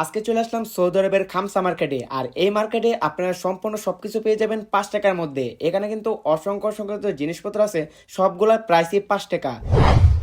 আজকে চলে আসলাম সৌদি আরবের খামসা মার্কেটে, আর এই মার্কেটে আপনারা সম্পূর্ণ সবকিছু পেয়ে যাবেন পাঁচ টাকার মধ্যে। এখানে কিন্তু অসংখ্য অসংখ্য জিনিসপত্র আছে, সবগুলোর প্রাইসই পাঁচ টাকা।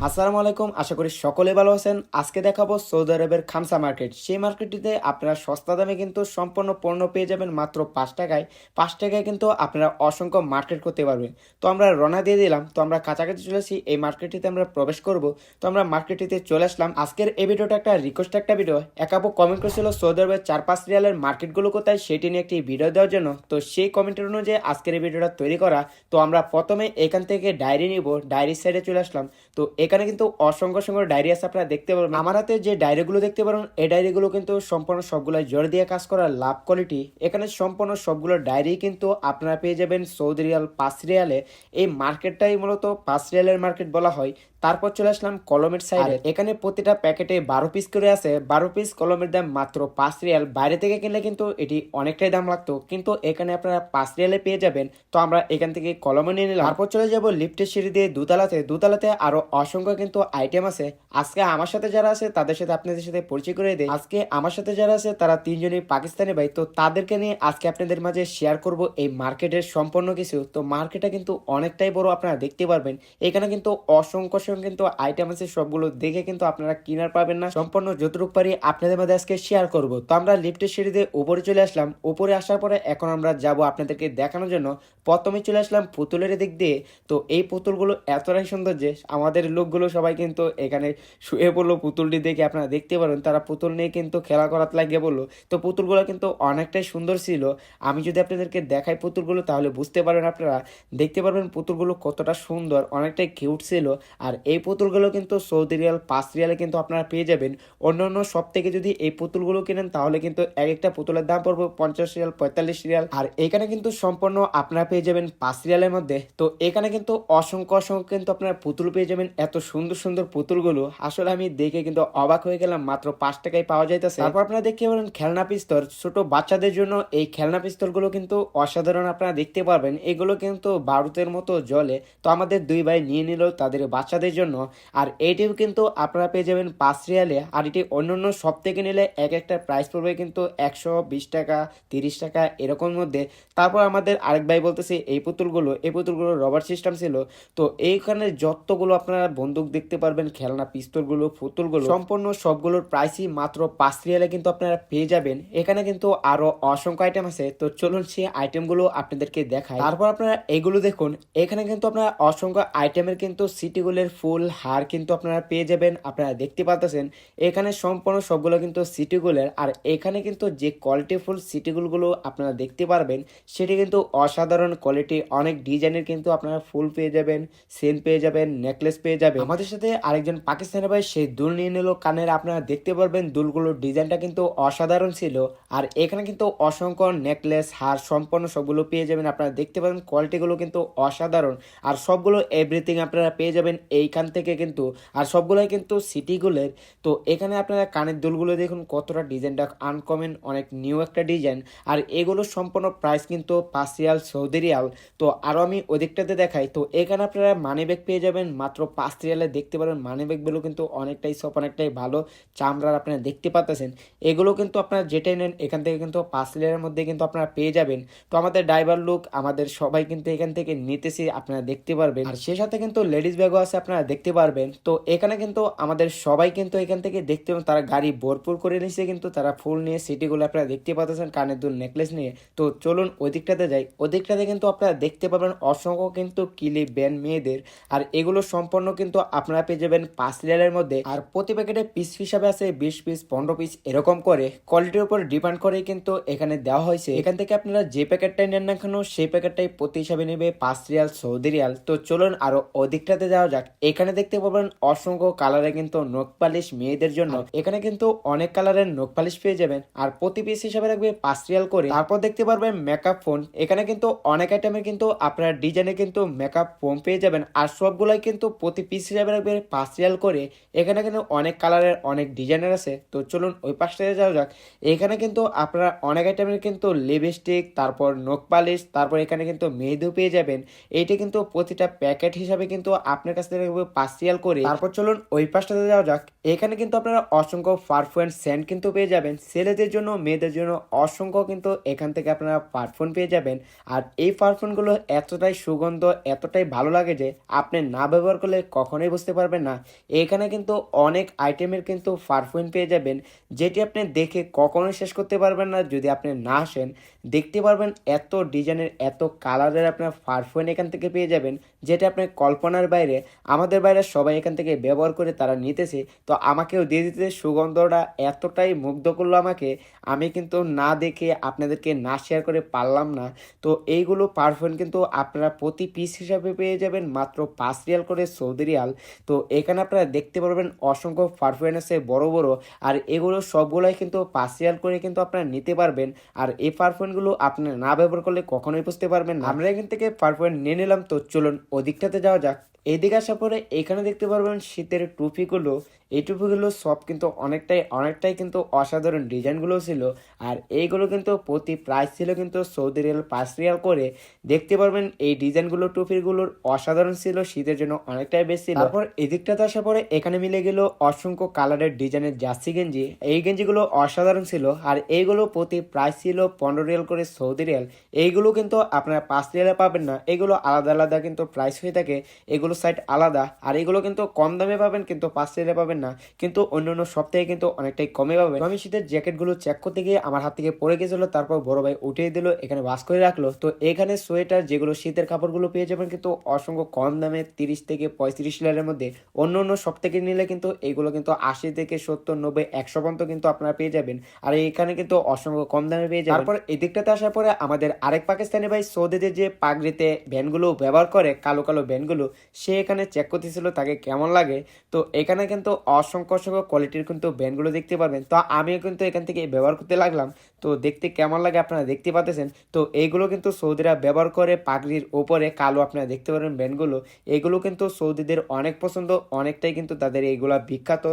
আসসালামু আলাইকুম, আশা করি সকলে ভালো আছেন। আজকে দেখাবো সৌদি আরবের খামসা মার্কেট। সেই মার্কেটটিতে আপনারা সস্তা দামে কিন্তু সম্পূর্ণ পণ্য পেয়ে যাবেন মাত্র পাঁচ টাকায়। পাঁচ টাকায় কিন্তু আপনারা অসংখ্য মার্কেট করতে পারবেন। তো আমরা রওনা দিয়ে দিলাম, তো আমরা কাছাকাছি চলে আসি। এই মার্কেটটিতে আমরা প্রবেশ করব। তো আমরা মার্কেটটিতে চলে আসলাম। আজকের এই ভিডিওটা একটা রিকোয়েস্ট একটা ভিডিও। একাবো কমেন্ট করেছিল, সৌদি আরবের চার পাঁচ রিয়ালের মার্কেটগুলো কোথায়? সেটি নিয়ে একটি ভিডিও দেওয়ার জন্য। তো সেই কমেন্টের অনুযায়ী আজকের এই ভিডিওটা তৈরি করা। তো আমরা প্রথমে এখান থেকে ডায়েরি নিব। ডায়েরির সাইডে চলে আসলাম। তো এখানে কিন্তু অসংখ্য অসংখ্য ডায়েরি আছে, আপনারা দেখতে পারবেন। আমার হাতে যে ডায়রিগুলো দেখতে পারবেন, এই ডায়েরিগুলো কিন্তু সম্পূর্ণ সবগুলো জোর দিয়ে কাজ করা, লাভ কোয়ালিটি এখানে সম্পূর্ণ সবগুলো ডায়রি কিন্তু আপনারা পেয়ে যাবেন সৌদি রিয়াল পাঁচ রিয়ালে। এই মার্কেটটাই মূলত পাঁচ রিয়ালের মার্কেট বলা হয়। তারপর চলে আসলাম কলমের সাইডে এখানে প্রতিটা প্যাকেটে বারো পিস করে আছে। বারো পিস কলমের দাম মাত্র পাঁচ রিয়াল। বাইরে থেকে কিনলে কিন্তু এটি অনেকটাই দাম লাগতো। কিন্তু এখানে আপনারা পাঁচ রিয়ালে পেয়ে যাবেন। তো আমরা এখান থেকে কলমে নিয়ে নিলাম। তারপর চলে যাব লিফটের সিঁড়ি দিয়ে দুতলাতে। দুতলাতে আরও অসংখ্য কিন্তু আইটেম আছে। আজকে আমার সাথে যারা আছে তাদের সাথে আপনাদের সাথে পরিচয় করে দেয় আজকে আমার সাথে যারা আছে তারা তিনজনই পাকিস্তানি ভাই। তো তাদেরকে নিয়ে আজকে আপনাদের মাঝে শেয়ার করব এই মার্কেটের সম্পূর্ণ কিছু। তো মার্কেটটা কিন্তু অনেকটাই বড় আপনারা দেখতে পারবেন। এখানে কিন্তু অসংখ্য অসংখ্য কিন্তু আইটেম আছে, সবগুলো দেখে কিন্তু আপনারা কিনার পাবেন না। সম্পূর্ণ যতটুকু পারি আপনাদের মধ্যে আজকে শেয়ার করব। তো আমরা লিফটের সিঁড়িতে উপরে চলে আসলাম। উপরে আসার পরে এখন আমরা যাব আপনাদেরকে দেখানোর জন্য। প্রথমে চলে আসলাম পুতুলের দিক দিয়ে। তো এই পুতুলগুলো এতটাই সুন্দর যে আমাদের লোকগুলো সবাই কিন্তু এখানে শুয়ে পড়ল পুতুলটি দেখে আপনারা দেখতে পারেন তারা পুতুল নিয়ে কিন্তু খেলা করাতে লাগিয়ে বলল তো পুতুলগুলো কিন্তু অনেকটাই সুন্দর ছিল। আমি যদি আপনাদেরকে দেখাই পুতুলগুলো তাহলে বুঝতে পারবেন আপনারা। দেখতে পারবেন পুতুলগুলো কতটা সুন্দর, অনেকটাই কিউট ছিল। আর এই পুতুলগুলো কিন্তু সৌদি রিয়াল পাঁচ রিয়ালে কিন্তু আপনারা পেয়ে যাবেন। অন্য অন্য সব থেকে যদি এই পুতুলগুলো কিনেন, তাহলে কিন্তু এক একটা পুতুলের দাম পড়বে পঞ্চাশ রিয়াল, পঁয়তাল্লিশ রিয়াল। আর এখানে কিন্তু সম্পূর্ণ আপনারা পেয়ে যাবেন পাঁচ রিয়ালের মধ্যে। তো এখানে কিন্তু অসংখ্য অসংখ্য কিন্তু আপনারা পুতুল পেয়ে যাবেন। এত সুন্দর সুন্দর পুতুলগুলো, আসলে আমি দেখে কিন্তু অবাক হয়ে গেলাম, মাত্র পাঁচ টাকায় পাওয়া যাইতেছে। তারপর আপনারা দেখতে পারেন খেলনা পিস্তল। ছোট বাচ্চাদের জন্য এই খেলনা পিস্তলগুলো কিন্তু অসাধারণ আপনারা দেখতে পারবেন। এগুলো কিন্তু বারুদের মতো জলে তো আমাদের দুই ভাই নিয়ে নিল তাদের বাচ্চাদের জন্য। আর এইটিও কিন্তু আপনারা পেয়ে যাবেন পাঁচ রিয়ালে। আর এটি অন্যান্য সব থেকে নিলে এক একটা প্রাইস পড়বে কিন্তু একশো, বিশ টাকা, তিরিশ টাকা এরকম মধ্যে। তারপর আমাদের আরেক ভাই বলতেছে, এই পুতুলগুলো এই পুতুলগুলো রবার সিস্টেম ছিল। তো এইখানে যতগুলো আপনারা বন্দুক দেখতে পারবেন, খেলনা, পিস্তলগুলো, পুতুলগুলো, সম্পূর্ণ সবগুলোর প্রাইসই মাত্র পাঁচ রিয়ালে কিন্তু আপনারা পেয়ে যাবেন। এখানে কিন্তু আরও অসংখ্য আইটেম আছে। তো চলুন সেই আইটেমগুলো আপনাদেরকে দেখায় তারপর আপনারা এগুলো দেখুন। এখানে কিন্তু আপনারা অসংখ্য আইটেমের কিন্তু সিটিগুলোর ফুল, হার কিন্তু আপনারা পেয়ে যাবেন, আপনারা দেখতে পাচ্ছেন এখানে সম্পূর্ণ সবগুলো কিন্তু সিটিগুলোর, আর এখানে কিন্তু যে কোয়ালিটি ফুল সিটিগুলো আপনারা দেখতে পারবেন, সেটি কিন্তু অসাধারণ কোয়ালিটি অনেক ডিজাইনের কিন্তু আপনারা ফুল পেয়ে যাবেন সেন পেয়ে যাবেন নেকলেস পেয়ে যাবেন। আমাদের সাথে আরেকজন পাকিস্তানি ভাই, সেই দুল নিয়ে নিল কানের, আপনারা দেখতে পারবেন দুলগুলোর ডিজাইনটা কিন্তু অসাধারণ ছিল। আর এখানে কিন্তু অসংখ্য নেকলেস হার সম্পূর্ণ সবগুলো পেয়ে যাবেন, আপনারা দেখতে পাবেন কোয়ালিটিগুলো কিন্তু অসাধারণ। আর সবগুলো এভরিথিং আপনারা পেয়ে যাবেন এইখান থেকে কিন্তু, আর সবগুলোই কিন্তু সিটিগুলোর তো এখানে আপনারা কানের দুলগুলো দেখুন, কতটা ডিজাইনটা আনকমন অনেক নিউ একটা ডিজাইন আর এগুলো সম্পূর্ণ প্রাইস কিন্তু পাঁচ রিয়াল। তো আরও আমি ওদিকটাতে দেখাই, তো এখানে আপনারা মানি ব্যাগ পেয়ে যাবেন, মাত্র পাঁচ রিয়ালে দেখতে পারেন মানি ব্যাগগুলো কিন্তু অনেকটাই সব অনেকটাই ভালো, চামড়ার আপনারা দেখতে পাচ্ছেন এগুলো কিন্তু আপনারা যেটাই নেন, এখান থেকে কিন্তু পাঁচ রিয়ালের মধ্যে কিন্তু আপনারা পেয়ে যাবেন। তো আমাদের ড্রাইভার লোক আমাদের সবাই কিন্তু এখান থেকে নিতেছি, আপনারা দেখতে পারবেন। আর সে সাথে কিন্তু লেডিস ব্যাগও আছে আপনারা দেখতে পারবেন। তো এখানে কিন্তু আমাদের সবাই কিন্তু এখান থেকে দেখতে পাবেন তারা গাড়ি ভরপুর করে নিচ্ছে কিন্তু তারা ফুল নিয়ে সিটিগুলো আপনারা দেখতে পাচ্ছেন কানের দুল নেকলেস নিয়ে। তো চলুন ওই দিকটাতে যাই। ওই দিকটাতে কিন্তু আপনারা দেখতে পাবেন অসংখ্য কিন্তু কিলি ব্যান মেয়েদের। আর এগুলো সম্পূর্ণ কিন্তু আপনারা পেয়ে যাবেন পাঁচ রিয়ালের মধ্যে। আর প্রতি প্যাকেটে পিস হিসাবে আছে বিশ পিস পনেরো পিস এরকম করে। কোয়ালিটির উপর ডিপেন্ড করে কিন্তু এখানে দেওয়া হয়েছে। এখান থেকে আপনারা যে প্যাকেটটাই নেন না কেন, সেই প্যাকেটটাই প্রতি হিসাবে নেবে পাঁচ রিয়াল, সৌদি রিয়াল। তো চলুন আরও ওদিকটাতে যাওয়া যাক। এখানে দেখতে পাবেন অসংখ্য কালারে কিন্তু নখ পালিশ মেয়েদের জন্য। এখানে কিন্তু অনেক কালারের নখ পালিশ পেয়ে যাবেন। আর প্রতি পিস হিসাবে রাখবে পাঁচ রিয়াল করে। তারপর দেখতে পারবেন মেকআপ ফোন এখানে কিন্তু অনেক আইটেমের কিন্তু আপনার ডিজাইনে কিন্তু মেকআপ ফোন পেয়ে যাবেন। আর সবগুলাই কিন্তু প্রতি পিস হিসাবে রাখবে পাঁচ রিয়াল করে। এখানে কিন্তু অনেক কালারের অনেক ডিজাইনের আছে। তো চলুন ওই পাশটাতে যাওয়া যাক। এখানে কিন্তু আপনারা অনেক আইটেমের কিন্তু লিপস্টিক তারপর নখ পালিশ তারপর এখানে কিন্তু মেহেদিও পেয়ে যাবেন। এইটা কিন্তু প্রতিটা প্যাকেট হিসাবে কিন্তু আপনার কাছ থেকে থাকবে পাঁচ রিয়াল করে তারপর চলুন ওই পাশটাতে যাওয়া যাক। এখানে কিন্তু আপনারা অসংখ্য পারফুম সেন্ট কিন্তু পেয়ে যাবেন। ছেলেদের জন্য, মেয়েদের জন্য অসংখ্য কিন্তু এখান থেকে আপনারা পারফুম পেয়ে যাবেন। আর এই পারফুমগুলো এতটাই সুগন্ধ, এতটাই ভালো লাগে যে আপনি না ব্যবহার করলে কখনোই বুঝতে পারবেন না। এখানে কিন্তু অনেক আইটেমের কিন্তু পারফুম পেয়ে যাবেন, যেটি আপনি দেখে কখনোই শেষ করতে পারবেন না যদি আপনি না আসেন। দেখতে পারবেন এত ডিজাইনের, এত কালারের আপনার পারফুম এখান থেকে পেয়ে যাবেন, যেটা আপনার কল্পনার বাইরে, আমাদের বাইরে সবাই এখান থেকে ব্যবহার করে তারা নিতেছে। তো আমাকেও দিয়ে দিতে, সুগন্ধটা এতটাই মুগ্ধ করল আমাকে, আমি কিন্তু না দেখে আপনাদেরকে না শেয়ার করে পারলাম না। তো এইগুলো পারফিউম কিন্তু আপনারা প্রতি পিস হিসাবে পেয়ে যাবেন, মাত্র পাঁচ রিয়াল করে সৌদি রিয়াল। তো এখানে আপনারা দেখতে পারবেন অসংখ্য পারফিউম আছে বড় বড়, আর এগুলো সবগুলোই কিন্তু পাঁচ রিয়াল করে কিন্তু আপনারা নিতে পারবেন। আর এই পারফিউমগুলো আপনারা না ব্যবহার করলে কখনোই বুঝতে পারবেন না। আমরা এখান থেকে পারফিউম নিয়ে নিলাম, তো চলুন ওদিকটাতে যাওয়া যাক। এদিকে আসার পরে এখানে দেখতে পারবেন শীতের টুপিগুলো। এই টুপিগুলো সব কিন্তু অনেকটাই অনেকটাই কিন্তু অসাধারণ ডিজাইনগুলো ছিল। আর এইগুলো কিন্তু প্রতি প্রাইস ছিল কিন্তু সৌদি রিয়াল পাঁচ রিয়াল করে। দেখতে পারবেন এই ডিজাইনগুলো, টুপিগুলোর অসাধারণ ছিল, শীতের জন্য অনেকটাই বেশি তারপর এদিকটাতে আসার পরে এখানে মিলে গেল অসংখ্য কালারের ডিজাইনের জার্সি গেঞ্জি। এই গেঞ্জিগুলো অসাধারণ ছিল। আর এইগুলো প্রতি প্রাইস ছিল পনেরো রিয়াল করে সৌদি রিয়াল। এইগুলো কিন্তু আপনারা পাঁচ রিয়ালে পাবেন না। এগুলো আলাদা আলাদা কিন্তু প্রাইস হয়ে থাকে। এগুলো সাইড আলাদা। আর এগুলো কিন্তু কম দামে পাবেন, কিন্তু পাঁচ রিয়ালে পাবেন না। কিন্তু অন্য অন্য থেকে কিন্তু অনেকটাই কমে পাবেন। আমি শীতের জ্যাকেটগুলো চেক করতে গিয়ে আমার হাত থেকে পড়ে গেছিল তারপর বড় ভাই উঠিয়ে দিল, এখানে বাস করে রাখল। তো এখানে সোয়েটার, যেগুলো শীতের কাপড়গুলো পেয়ে যাবেন, কিন্তু অসংখ্য কম দামে তিরিশ থেকে পঁয়ত্রিশ লিটারের মধ্যে। অন্য অন্য সব থেকে নিলে কিন্তু এইগুলো কিন্তু আশি থেকে সত্তর, নব্বই, একশো পর্যন্ত কিন্তু আপনারা পেয়ে যাবেন। আর এখানে কিন্তু অসংখ্য কম দামে পেয়ে যাবেন। তারপর এদিকটাতে আসার পরে আমাদের আরেক পাকিস্তানি ভাই সৌদিতে যে পাগড়িতে ভ্যানগুলো ব্যবহার করে, কালো কালো ভ্যানগুলো সে এখানে চেক করতেছিল তাকে কেমন লাগে। তো এখানে কিন্তু অসংখ্য অসংখ্য কোয়ালিটির কিন্তু ব্যান্ডগুলো দেখতে পারবেন। তো আমিও কিন্তু এখান থেকে ব্যবহার করতে লাগলাম। তো দেখতে কেমন লাগে আপনারা দেখতে পাচ্ছেন তো এইগুলো কিন্তু সৌদিরা ব্যবহার করে পাগড়ির ওপরে কালো আপনারা দেখতে পারেন ব্যান্ডগুলো এগুলো কিন্তু সৌদিদের অনেক পছন্দ, অনেকটাই কিন্তু তাদের এইগুলা বিখ্যাত।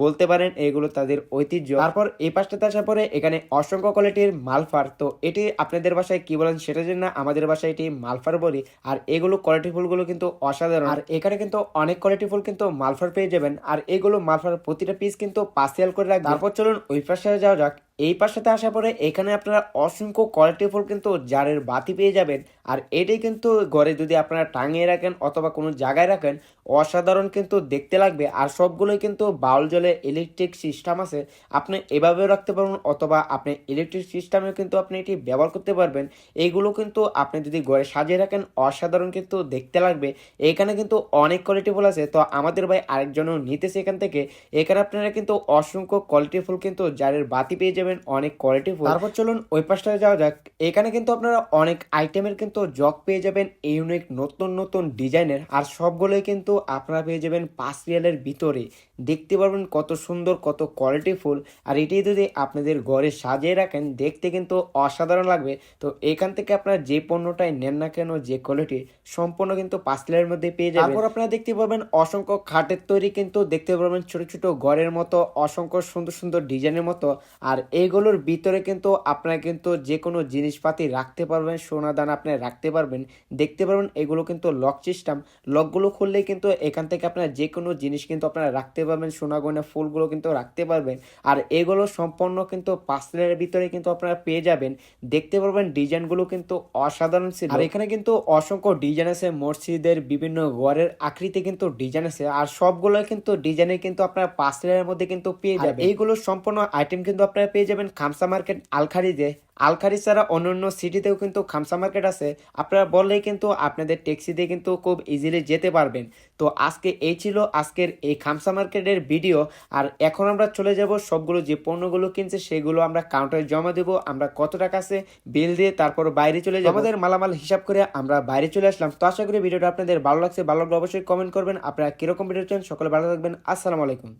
বলতে পারেন এগুলো তাদের ঐতিহ্য। তারপর এই পাশটাতে আসার পরে এখানে অসংখ্য কোয়ালিটির মালফার। তো এটি আপনাদের বাসায় কি বলেন সেটা জন্য না, আমাদের বাসায় এটি মালফার বলি। আর এগুলো কোয়ালিটি ফুলগুলো কিন্তু অসাধারণ। আর এখানে কিন্তু অনেক কোয়ালিটি ফুল কিন্তু মালফার পেয়ে যাবেন। আর এগুলো মালফার প্রতিটা পিস কিন্তু পার্সিয়াল করে রাখবেন। তারপর চলুন ওই পাশে যাওয়া যাক। এই পাশটাতে আসার পরে এখানে আপনারা অসংখ্য কোয়ালিটি ফুল কিন্তু জারের বাতি পেয়ে যাবেন। আর এটাই কিন্তু ঘরে যদি আপনারা টাঙিয়ে রাখেন অথবা কোনো জায়গায় রাখেন, অসাধারণ কিন্তু দেখতে লাগবে। আর সবগুলোই কিন্তু বাউল জলে ইলেকট্রিক সিস্টেম আছে। আপনি এভাবেও রাখতে পারবেন অথবা আপনি ইলেকট্রিক সিস্টেমেও কিন্তু আপনি এটি ব্যবহার করতে পারবেন। এইগুলো কিন্তু আপনি যদি ঘরে সাজিয়ে রাখেন, অসাধারণ কিন্তু দেখতে লাগবে। এখানে কিন্তু অনেক কোয়ালিটি ফুল আছে। তো আমাদের ভাই আরেকজনও নিতেছে এখান থেকে। এখানে আপনারা কিন্তু অসংখ্য কোয়ালিটি ফুল কিন্তু জারের বাতি পেয়ে যাবেন। অনেক কোয়ালিটি ফুল তারপর চলুন ওই পাশটায় যাওয়া যাক। এখানে কিন্তু আপনারা অনেক আইটেমের কিন্তু জগ পেয়ে যাবেন ইউনিক নতুন নতুন ডিজাইনের। আর সবগুলোই কিন্তু আপনারা পেয়ে যাবেন পাঁচ রিয়ালের ভিতরে। দেখতে পারবেন কত সুন্দর কত কোয়ালিটি ফুল। আর এটি যদি আপনাদের ঘরে সাজিয়ে রাখেন দেখতে কিন্তু অসাধারণ লাগবে। তো এখান থেকে আপনারা যে পণ্যটাই নেন না কেন যে কোয়ালিটি সম্পূর্ণ কিন্তু পাঁচ রিয়ালের মধ্যে পেয়ে যাবেন। তারপর আপনারা দেখতে পাবেন অসংখ্য খাটের তৈরি কিন্তু দেখতে পারবেন ছোট ছোট ঘরের মতো অসংখ্য সুন্দর সুন্দর ডিজাইনের মতো। আর এইগুলোর ভিতরে কিন্তু আপনারা কিন্তু যে কোনো জিনিসপাতি রাখতে পারবেন সোনা দানা আপনি রাখতে পারবেন দেখতে পারবেন এগুলো কিন্তু লক সিস্টেম লকগুলো খুললেই কিন্তু এখান থেকে আপনারা যে কোনো জিনিস কিন্তু আপনারা রাখতে পারবেন সোনা গয়না ফুলগুলো কিন্তু রাখতে পারবেন। আর এগুলো সম্পূর্ণ কিন্তু পার্সেলের ভিতরে কিন্তু আপনারা পেয়ে যাবেন। দেখতে পারবেন ডিজাইনগুলো কিন্তু অসাধারণ ছিল। আর এখানে কিন্তু অসংখ্য ডিজাইন আছে মসজিদের বিভিন্ন ঘরের আকৃতি কিন্তু ডিজাইন আছে। আর সবগুলো কিন্তু ডিজাইনে কিন্তু আপনারা পার্সেলের মধ্যে কিন্তু পেয়ে যাবেন। এইগুলো সম্পূর্ণ আইটেম কিন্তু আপনারা পেয়ে যাবেন খামসা মার্কেট আলখারিজে আলখারি ছাড়া অন্যান্য অন্য সিটিতেও কিন্তু খামসা মার্কেট আছে। আপনারা বললেই কিন্তু আপনাদের ট্যাক্সি দিয়ে কিন্তু খুব ইজিলি যেতে পারবেন। তো আজকে এই ছিল আজকের এই খামসা মার্কেটের ভিডিও। আর এখন আমরা চলে যাব সবগুলো যে পণ্যগুলো কিনছে সেগুলো আমরা কাউন্টারে জমা দেব। আমরা কত টাকা আছে বিল দিয়ে তারপর বাইরে চলে যাব। আমাদের মালামাল হিসাব করে আমরা বাইরে চলে আসলাম। তো আশা করি ভিডিওটা আপনাদের ভালো লাগছে, ভালো লাগলে অবশ্যই কমেন্ট করবেন। আপনারা কীরকম ভিডিও চান সকলে ভালো থাকবেন। আসসালামু আলাইকুম।